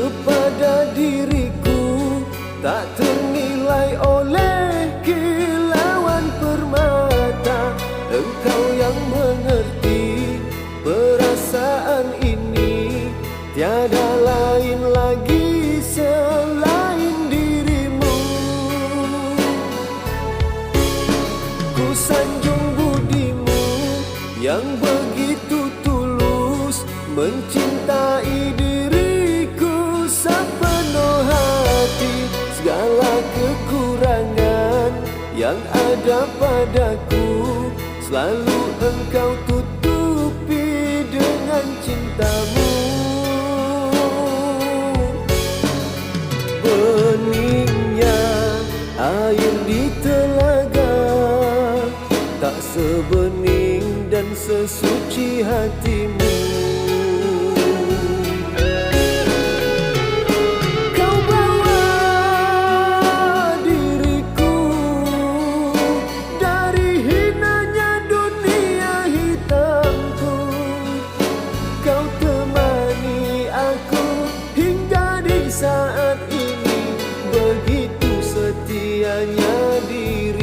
kepada diriku tak ternilai oleh kilauan permata. Engkau yang mengerti perasaan ini. Tiada lain lagi selain dirimu. Ku sanjung budimu yang begitu tulus mencintai diri yang ada padaku Selalu engkau tutupi dengan cintamu. Beningnya air di telaga Tak sebening dan sesuci hati saat ini begitu setianya diri.